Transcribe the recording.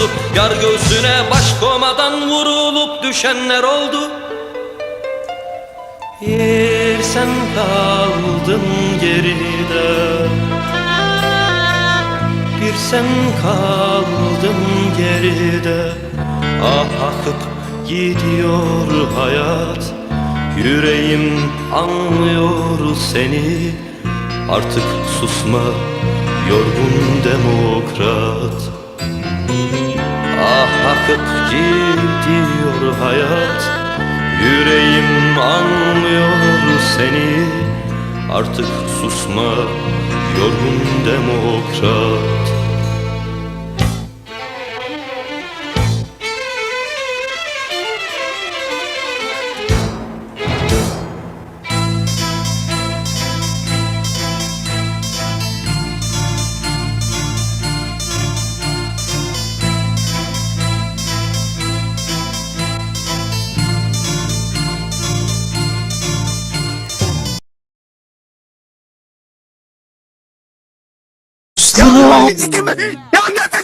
oldu. Yar göğsüne baş komadan vurulup düşenler oldu. Yer sen kaldın geride. Bir sen kaldın geride. Ah akıp gidiyor hayat. Yüreğim anlıyor seni. Artık susma yorgun demokrat gidiyor hayat. Yüreğim anlıyor seni. Artık susma yorgun demokrat Shalom. Shalom.